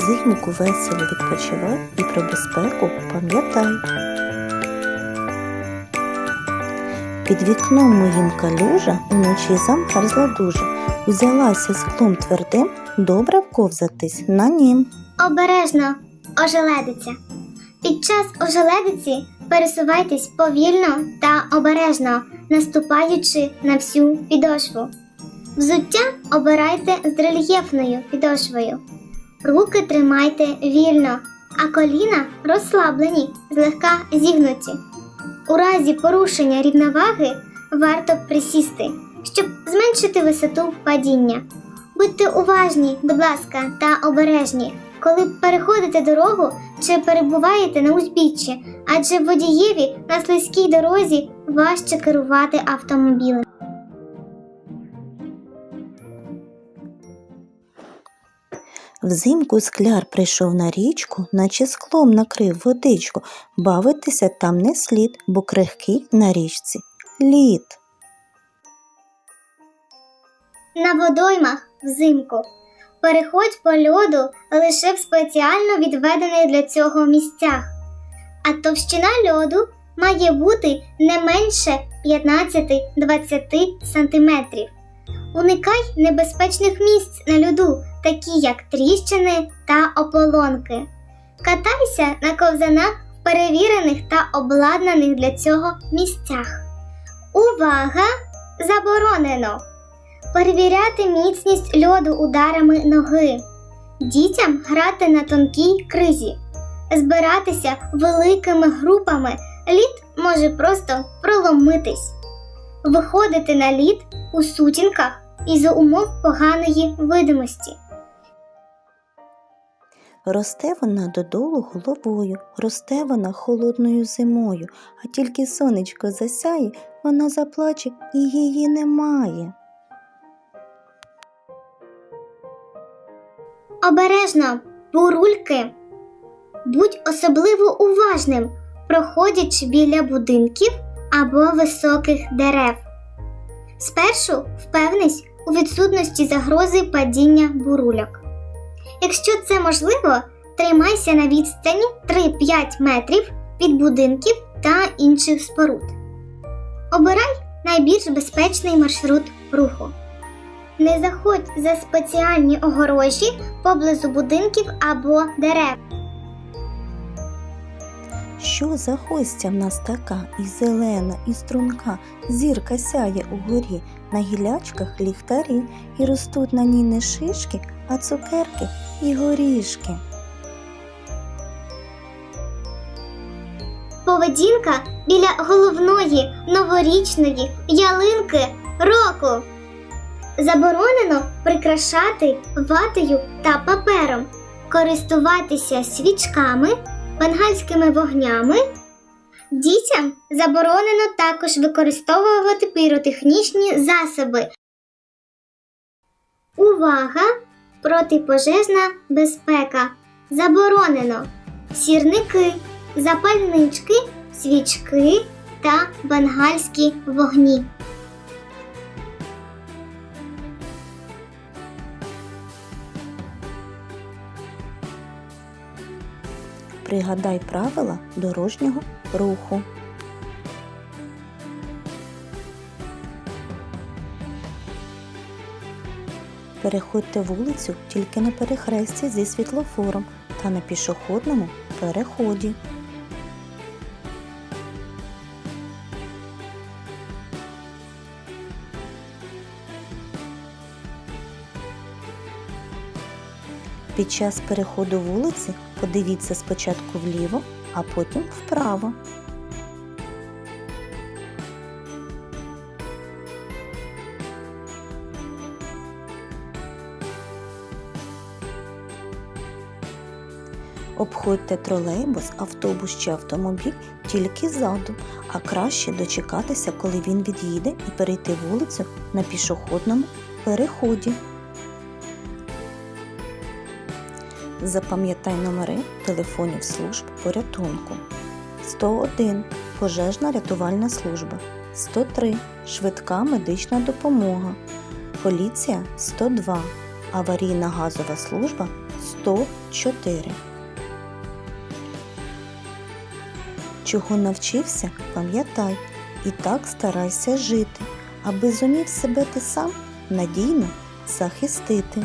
Взимку весело відпочивай і про безпеку пам'ятай. Під вікном моїм калюжа уночі замерзла дуже. Взялася склом твердим, добре вковзатись на нім. Обережно, ожеледиця. Під час ожеледиці пересувайтесь повільно та обережно, наступаючи на всю підошву. Взуття обирайте з рельєфною підошвою. Руки тримайте вільно, а коліна розслаблені, злегка зігнуті. У разі порушення рівноваги варто присісти, щоб зменшити висоту падіння. Будьте уважні, будь ласка, та обережні, коли переходите дорогу чи перебуваєте на узбіччі, адже водієві на слизькій дорозі важче керувати автомобілем. Взимку скляр прийшов на річку, наче склом накрив водичку. Бавитися там не слід, бо крихкий на річці. Лід. На водоймах взимку. Переходь по льоду лише в спеціально відведених для цього місцях, а товщина льоду має бути не менше 15-20 см. Уникай небезпечних місць на льоду, такі як тріщини та ополонки. Катайся на ковзанах в перевірених та обладнаних для цього місцях. Увага! Заборонено! Перевіряти міцність льоду ударами ноги, дітям грати на тонкій кризі, збиратися великими групами лід може просто проломитись, виходити на лід у сутінках із умов поганої видимості. Росте вона додолу головою, росте вона холодною зимою, а тільки сонечко засяє, вона заплаче і її немає. Обережно, бурульки. Будь особливо уважним, проходячи біля будинків або високих дерев. Спершу впевнись у відсутності загрози падіння бурульок. Якщо це можливо, тримайся на відстані 3-5 метрів від будинків та інших споруд. Обирай найбільш безпечний маршрут руху. Не заходь за спеціальні огорожі поблизу будинків або дерев. Що за гостя в нас така, і зелена, і струнка, зірка сяє угорі, на гілячках ліхтарі, і ростуть на ній не шишки, а цукерки і горішки. Поведінка біля головної новорічної ялинки року. Заборонено прикрашати ватою та папером, користуватися свічками, бенгальськими вогнями. Дітям заборонено також використовувати піротехнічні засоби. Увага! Протипожежна безпека. Заборонено сірники, запальнички, свічки та бенгальські вогні. Пригадай правила дорожнього руху. Переходьте вулицю тільки на перехресті зі світлофором та на пішохідному переході. Під час переходу вулиці подивіться спочатку вліво, а потім вправо. Обходьте тролейбус, автобус чи автомобіль тільки ззаду, а краще дочекатися, коли він від'їде і перейти вулицю на пішохідному переході. Запам'ятай номери телефонів служб порятунку. 101 пожежна рятувальна служба. 103 швидка медична допомога. Поліція 102 Аварійна газова служба 104. Чого навчився, пам'ятай, і так старайся жити, аби зумів себе ти сам надійно захистити.